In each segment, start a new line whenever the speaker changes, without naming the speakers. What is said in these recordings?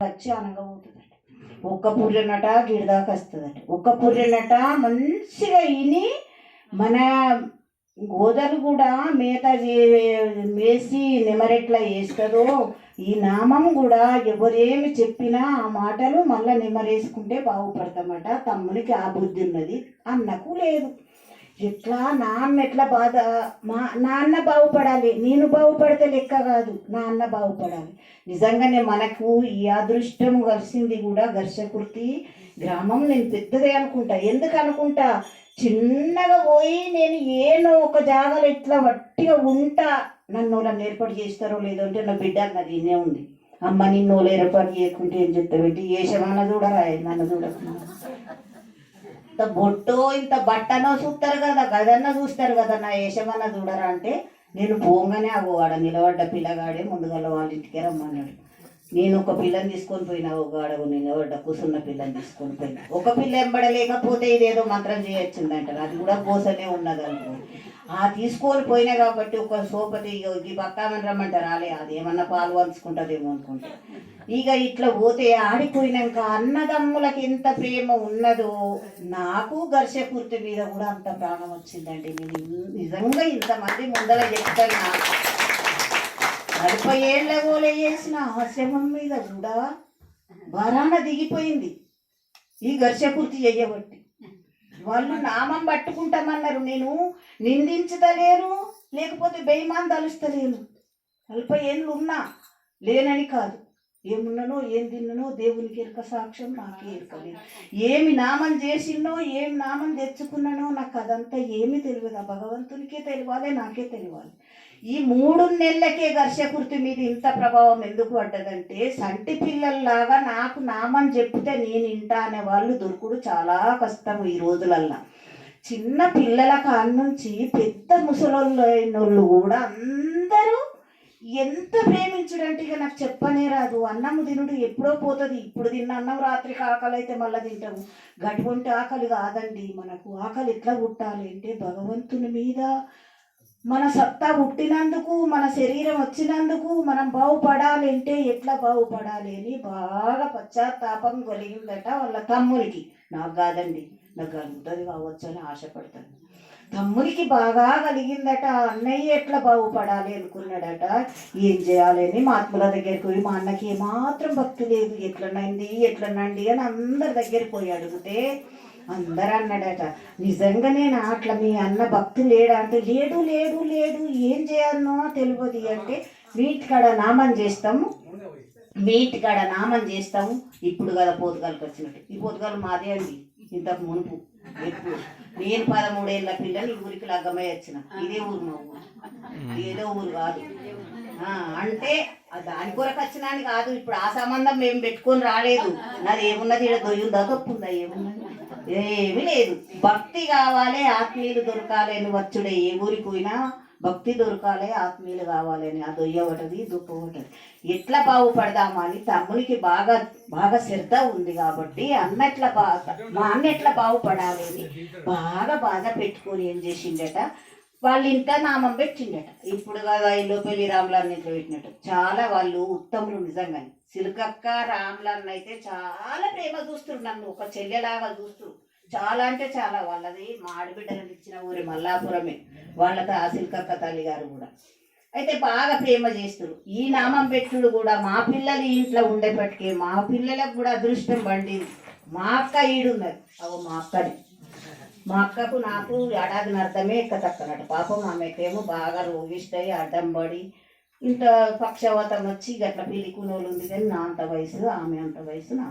వచ్చి అనగబోతుందట ఒక్క పుర్రెనట గిడిదాకా వస్తుందట ఒక్క పుర్రెనట మంచిగా ఇని మన గోదలు కూడా మేత వేసి మేసి వేస్తుందో ఈ నామం కూడా ఎవరేమి చెప్పినా ఆ మాటలు మళ్ళీ నిమ్మరేసుకుంటే బాగుపడతామట. తమ్మునికి ఆ బుద్ధి ఉన్నది. అన్నకు లేదు. ఎట్లా? నాన్న ఎట్లా బాధ? మా నాన్న బాగుపడాలి. నేను బాగుపడితే లెక్క కాదు. నాన్న బాగుపడాలి. నిజంగానే మనకు ఈ అదృష్టం కలిసింది కూడా ఘర్షకుర్తి గ్రామం. నేను పెద్దదే అనుకుంటా. ఎందుకు అనుకుంటా? చిన్నగా పోయి నేను ఏనో ఒక జాగాలో ఇట్లా వట్టిగా ఉంటా? నన్ను వాళ్ళని ఏర్పాటు చేస్తారో లేదో అంటే నా బిడ్డ అన్నది ఇదే ఉంది. అమ్మ నిన్ను వాళ్ళు ఏర్పాటు చేయకుంటే ఏం చెప్తావేంటి ఏ శమాన చూడరా? నన్ను చూడకుండా. ఇంత బొట్టో ఇంత బట్టనో చూస్తారు కదా గదన్న చూస్తారు కదా నా యశమన్న చూడరా అంటే నేను పోగానే ఆగోవాడ ఆడ నిలబడ్డ పిల్లగాడే ముందుగా వాళ్ళ ఇంటికి రమ్మన్నాడు. నేను ఒక పిల్లని తీసుకొని పోయినా ఒక ఆడ నిలబడ్డ కూసున్న పిల్లని తీసుకొని పోయినా. ఒక పిల్ల ఎంబడలేకపోతే ఇదేదో మంత్రం చేయొచ్చిందంటారు. అది కూడా పోసనే ఉన్నది అనుకో ఆ తీసుకొని పోయినా కాబట్టి ఒక సోపతి ఇగో ఈ పక్కామని రమ్మంటారు. రాలే అది ఏమన్నా పాలు పంచుకుంటుందేమో అనుకుంటా. ఇక ఇట్లా పోతే ఆడిపోయినాక అన్నదమ్ములకి ఎంత ప్రేమ ఉన్నదో నాకు ఘర్షపూర్తి మీద కూడా అంత ప్రాణం వచ్చిందండి. నేను నిజంగా ఇంతమంది ముందర చెప్తాను నలభై ఏళ్ళ గోలే చేసిన ఆశ్రమం మీద కూడా వరాన దిగిపోయింది. ఈ ఘర్షపూర్తి చెయ్యబట్టి. వాళ్ళు నామం పట్టుకుంటామన్నారు. నేను నిందించదలేను లేకపోతే బేమాన్ తలుస్తలేను. అల్ప ఏళ్ళు ఉన్నా లేనని కాదు. ఏమున్నానో ఏం తిన్నానో దేవునికి ఎరక సాక్ష్యం నాకే ఎరకలేదు ఏమి నామం చేసినో ఏం నామం తెచ్చుకున్నానో నాకు అదంతా ఏమీ తెలియదు. ఆ భగవంతునికే తెలియాలి నాకే తెలియాలి. ఈ మూడు నెలలకే ఘర్షకుర్తి మీద ఇంత ప్రభావం ఎందుకు పడ్డదంటే సంటి పిల్లల్లాగా నాకు నామం చెప్తే నేను ఇంటా అనే వాళ్ళు దొరుకుడు చాలా కష్టం ఈ రోజులల్లా. చిన్న పిల్లల కాడ నుంచి పెద్ద ముసలోళ్ళు కూడా అందరూ ఎంత ప్రేమించుడంటే ఇక నాకు చెప్పనే రాదు. అన్నము తినుడు ఎప్పుడో పోతుంది. ఇప్పుడు తిన్న అన్నం రాత్రికి ఆకలి అయితే మళ్ళీ తింటాము. గటువంటి ఆకలి కాదండి. మనకు ఆకలి ఎట్లా పుట్టాలి అంటే భగవంతుని మీద మన సత్తా పుట్టినందుకు మన శరీరం వచ్చినందుకు మనం బాగుపడాలి అంటే ఎట్లా బాగుపడాలి అని బాగా పశ్చాత్తాపం కలిగిందట వాళ్ళ తమ్మునికి నాకు కాదండి నాకు కలుగుతుంది కావచ్చు అని ఆశపడతాను. తమ్మునికి బాగా కలిగిందట అన్నయ్య ఎట్లా బాగుపడాలి అనుకున్నాడట ఏం చేయాలి అని మా ఆత్మల దగ్గరికి పోయి మా అన్నకి ఏమాత్రం భక్తి లేదు ఎట్లనండి ఎట్లనండి అని అందరి దగ్గరికి పోయి అడిగితే అందరు అన్నాడట నిజంగానే నా అట్లా మీ అన్న భక్తి లేడా? అంటే లేడు లేడు లేడు ఏం చేయాలనో తెలియదు అంటే వీటికాడ నామం చేస్తాము వీటికాడ నామం చేస్తాము. ఇప్పుడు కదా పోతుగాలకు వచ్చినట్టు. ఈ పోతుగాలు మాదే అండి ఇంతకు మునుపు. ఎప్పుడు? నేను పదమూడేళ్ళ పిల్లలు ఈ ఊరికి లగ్గమై వచ్చిన. ఇదే ఊరు మా ఊరు. ఏదో ఊరు కాదు. అంటే దాని కొరకు వచ్చినాని కాదు. ఇప్పుడు ఆ సంబంధం మేము పెట్టుకొని రాలేదు. నాది ఏమున్నది? ఇక్కడ దొయ్యుందా? తప్పుందా ఏమున్నది? ఏమీ లేదు. భక్తి కావాలి ఆత్మీయులు దొరకాలి అని వచ్చుడే. ఏ ఊరికి పోయినా భక్తి దొరకాలి ఆత్మీయులు కావాలి అని ఆ దొయ్య ఒకటిది దుఃఖ ఒకటిది. ఎట్లా బాగుపడదామని తమ్మునికి బాగా బాగా శ్రద్ధ ఉంది కాబట్టి అన్న ఎట్లా బాగా మా అన్న ఎట్లా బాగుపడాలి అని బాగా బాధ పెట్టుకొని ఏం చేసిండట? వాళ్ళు ఇంత నామం పెట్టిండట. ఇప్పుడు కదా ఇల్లు పెళ్ళి రాములు ఇట్లా పెట్టినట్టు. చాలా వాళ్ళు ఉత్తములు నిజంగానే. సిలుకక్క రాములన్న అయితే చాలా ప్రేమ చూస్తురు నన్ను. ఒక చెల్లెలాగా చూస్తురు చాలా అంటే చాలా వాళ్ళది. మా ఆడబిడ్డలను ఇచ్చిన ఊరి మల్లాపురమే. వాళ్ళ ఆ సిలుకక్క తల్లి గారు కూడా. అయితే బాగా ప్రేమ చేస్తురు ఈ నామం పెట్టుడు కూడా మా పిల్లలు ఇంట్లో ఉండేపటికే మా పిల్లలకు కూడా అదృష్టం పండింది. మా అక్క ఈడున్నది. అవు మా అక్కని మా అక్కకు నాకు ఏడాది అర్థమే ఎక్క తక్కనట పాపం ఆమెకేమో బాగా రోగిస్తాయి అడ్డం పడి ఇంత పక్షవాతం వచ్చి గట్ల పిలికునోళ్ళు ఉంది కానీ నా అంత వయసు ఆమె అంత వయసు నా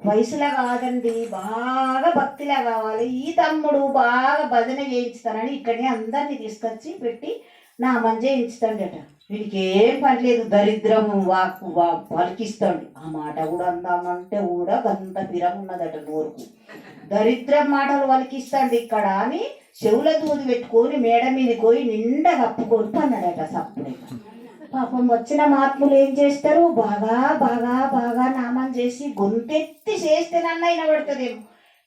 వయసులో కాదండి బాగా భక్తిలా కావాలి. ఈ తమ్ముడు బాగా భజన చేయించుతానని ఇక్కడనే అందరినీ తీసుకొచ్చి పెట్టి నామం చేయించుతాడట. వీడికి ఏం పని లేదు దరిద్రం వాకు వా పలికిస్తాడు ఆ మాట కూడా అందామంటే కూడా గంత పిరం ఉన్నదట నోరుకు. దరిద్రం మాటలు పలికిస్తాడు ఇక్కడ అని చెవుల దూది పెట్టుకొని మేడ మీద పోయి నిండా కప్పుకొని పన్నాడట సప్పుడే. పాపం వచ్చిన మహాత్ములు ఏం చేస్తారు? బాగా బాగా బాగా నామం చేసి గొంతెత్తి చేస్తేనన్నా వినబడుతుందేమో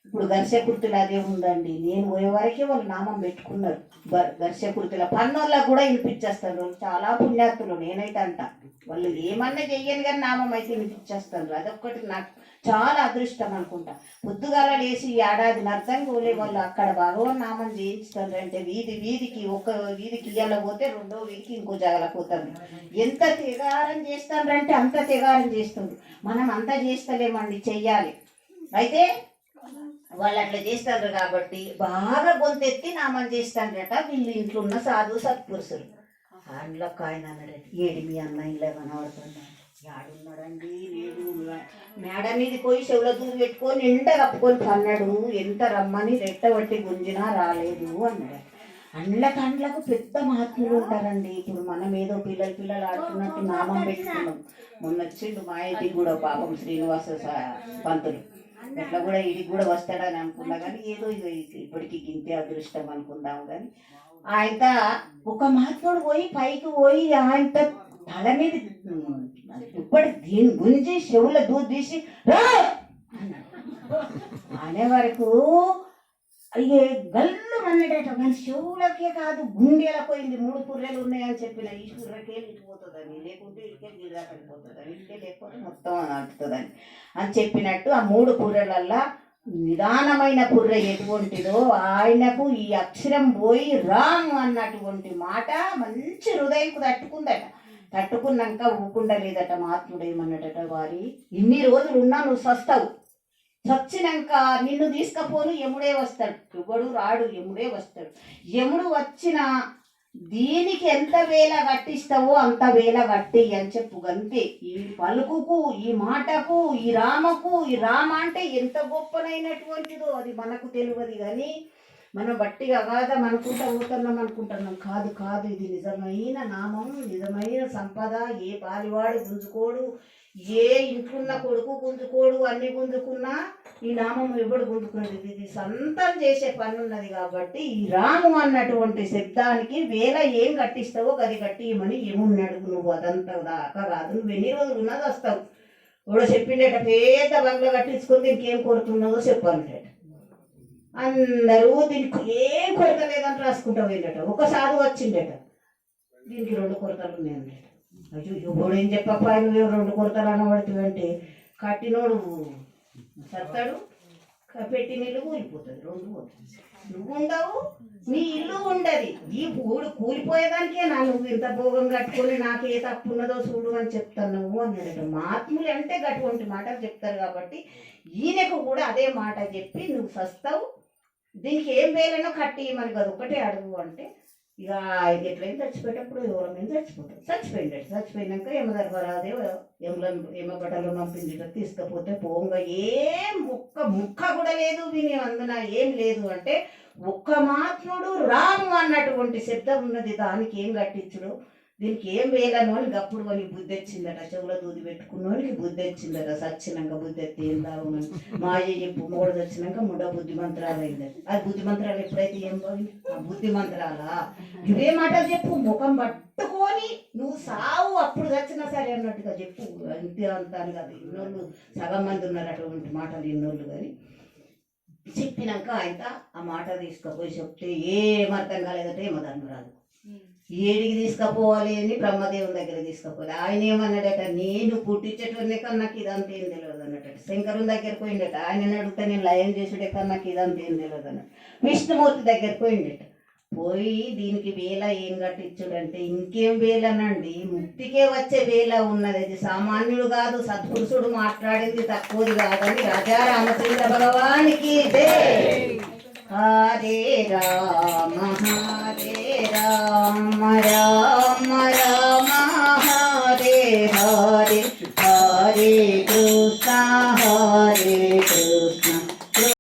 ఇప్పుడు ఘర్షకుర్తులు అదే ఉందండి. నేను పోయే వరకే వాళ్ళు నామం పెట్టుకున్నారు. బ- ఘర్షకుర్తుల పన్నోళ్ళకు కూడా వినిపించేస్తారు. చాలా పుణ్యాత్తులు నేనైతే అంట. వాళ్ళు ఏమన్నా చెయ్యను కానీ నామం అయితే వినిపించేస్తారు. అదొక్కటి నాకు చాలా అదృష్టం అనుకుంటా. పొద్దుగాల లేచి ఏడాది నర్థం కూలే వాళ్ళు అక్కడ భగవన్ నామం చేయించుతారు అంటే వీధి వీధికి ఒక వీధికి ఇయ్యాల పోతే రెండో వీధికి ఇంకో జగల పోతారు ఎంత తెగారం చేస్తారంటే అంత తెగారం చేస్తుంది మనం అంత చేస్తలేమండి చెయ్యాలి. అయితే వాళ్ళు అట్లా చేస్తారు కాబట్టి బాగా గొంతెత్తి నామం చేస్తారట వీళ్ళు ఇంట్లో ఉన్న సాధు సత్పురుషులు. అందులో ఆయన అన్నాడు ఏడి మీ అన్న ఇలా కనబడుతుంది యాడున్నాడండి లేడు మేడ మీద పోయి చెవుల దూరు పెట్టుకొని నిండా కప్పుకొని పన్నాడు ఎంత రమ్మని రెట్టబట్టి గుంజినా రాలేదు అన్నాడు. అండ్ల కండ్లకు పెద్ద మహాత్ములు ఉంటారండి. ఇప్పుడు మనం ఏదో పిల్లలు పిల్లలు ఆడుతున్నట్టు నామం పెట్టుకున్నాం. మొన్న వచ్చిండు మా ఇంటికి కూడా పాపం శ్రీనివాస పంతులు. ఎట్లా కూడా ఇది కూడా వస్తాడని అనుకున్నా కానీ ఏదో ఇది ఇప్పటికి గింతే అదృష్టం అనుకుందాం కానీ ఆయన ఒక మహాత్ముడు పోయి పైకి పోయి ఆయన తల మీద ఇప్పటి దీని గురించి చెవుల దూర తీసి "రా!" అనే వరకు అయ్యే గల్లు అన్నాడట కానీ చెవులకే కాదు గుండెలకు పోయింది. మూడు పుర్రెలు ఉన్నాయని చెప్పిన ఈ పుర్రకే ఇటు పోతుందని లేకుంటే ఇటుకే గిరిదాకని పోతుందని ఇటుకే లేకపోతే మొత్తం అంటుతుందని అని చెప్పినట్టు ఆ మూడు పుర్రెలల్లా నిదానమైన పుర్ర ఎటువంటిదో ఆయనకు ఈ అక్షరం పోయి రామ్ అన్నటువంటి మాట మంచి హృదయంకు తట్టుకుందట. తట్టుకున్నాక ఊకుండలేదట మహాత్ముడు ఏమన్నట వారి. ఇన్ని రోజులు ఉన్నా నువ్వు స్వస్థవు. వచ్చినాక నిన్ను తీసుకపోను యముడే వస్తాడు. ఎవడు రాడు యముడే వస్తాడు. యముడు వచ్చిన దీనికి ఎంత వేల కట్టిస్తావో అంత వేల కట్టి అని చెప్పు గంతే. ఈ పలుకుకు ఈ మాటకు ఈ రామకు ఈ రామ అంటే ఎంత గొప్పనైనటువంటిదో అది మనకు తెలియదు కానీ మనం బట్టిగా అగాధం అనుకుంటా పోతున్నాం అనుకుంటున్నాం. కాదు కాదు ఇది నిజమైన నామం నిజమైన సంపద. ఏ పాలివాడు గుంజుకోడు ఏ ఇంట్లున్న కొడుకు గుంజుకోడు అన్ని గుంజుకున్నా ఈ నామం ఎవడు గుంజుకున్నది ఇది- సంతం చేసే పనున్నది కాబట్టి ఈ రాము అన్నటువంటి శబ్దానికి వేల ఏం కట్టిస్తావో గది కట్టియమని ఏమున్నాడు నువ్వు అదంతా దాకా రాదు. నువ్వు ఎన్ని రోజులు ఉన్నది వస్తావు ఎవడో చెప్పిండట పెద్ద బంగ్లా కట్టించుకొని దీనికి ఏం కొడుతున్నదో చెప్పాలట అందరూ దీనికి ఏం కొరత లేదని రాసుకుంటా పోయిందట ఒక సాధు వచ్చిండట దీనికి రెండు కొరతలు ఉన్నాయన్నట అయ్యో ఏం చెప్పప్పా నువ్వు రెండు కొరతలు అనబడుతుందంటే కట్టినోడు సత్తాడు పెట్టి నీళ్ళు కూలిపోతుంది రెండు పోతుంది నువ్వు ఉండవు నీ ఇల్లు ఉండదు. ఈ ఊడు కూలిపోయేదానికే నా నువ్వు ఇంత భోగం కట్టుకొని నాకే తప్పు ఉన్నదో చూడు అని చెప్తాను నువ్వు అన్నాడట. మహాత్ములు అంటే అటువంటి మాటలు చెప్తారు కాబట్టి ఈయనకు కూడా అదే మాట చెప్పి నువ్వు సస్తావు దీనికి ఏం వేలనో కట్టి మనకి అది ఒకటే అడుగు అంటే ఇక ఆయన చచ్చిపోయేటప్పుడు ఎవరి మీద చచ్చిపోతాడు చచ్చిపోయిండట చచ్చిపోయినాక యమధర్మరాదే యమలను యమ బట్టలు పంపింది తీసుకపోతే పోంగా ఏం ఒక్క ముక్క కూడా లేదు విని అందున ఏం లేదు అంటే ఒక్క మాత్రుడు రాము అన్నటువంటి శబ్దం ఉన్నది. దానికి ఏం కట్టించుడు దీనికి ఏం వేయలేను అని గప్పుడు కొని బుద్ధి వచ్చిందట చెవుల దూది పెట్టుకున్నోనికి బుద్ధి వచ్చిందట సచ్చినాక బుద్ధి ఎత్తి ఏం మా మాయ చెప్పు మూడు వచ్చినాక మూడో బుద్ధి మంత్రాలు అయిందట. అది బుద్ధి మంత్రాలు ఎప్పుడైతే ఏం పోయింది ఆ బుద్ధి మంత్రాలా? ఇవే మాటలు చెప్పు ముఖం పట్టుకొని నువ్వు సావు అప్పుడు చచ్చినా సరే అన్నట్టుగా చెప్పు. అంతే అంటారు కదా ఇన్నోళ్ళు సగం మంది ఉన్నారు అటువంటి మాటలు ఇన్నోళ్ళు కానీ. చెప్పినాక ఆయన ఆ మాట తీసుకుపోయి చెప్తే ఏం అర్థం కాలేదంటే ఏమో ధర్మరాజు. ఏడికి తీసుకుపోవాలి అని బ్రహ్మదేవుని దగ్గర తీసుకుపోవాలి. ఆయన ఏమన్నాడట నేను పుట్టించేటోనే కన్నా నాకు ఇదంతా ఏం తెలియదు అన్నట్టు. శంకరుని దగ్గరికి పోయిండట ఆయన అడిగితే నేను లయం చేసుడే కన్నా నాకు ఇదంతా ఏం తెలియదు అన్నట్టు. విష్ణుమూర్తి దగ్గరికి పోయిండట. పోయి దీనికి వేల ఏం కట్టించుడంటే ఇంకేం వేలనండి? ముక్తికే వచ్చే వేల ఉన్నది. అది సామాన్యుడు కాదు సత్పురుషుడు మాట్లాడింది తక్కువది కాదని రాజా రామచంద్ర భగవానికి. హరే రామ హరే రామ రామ రామ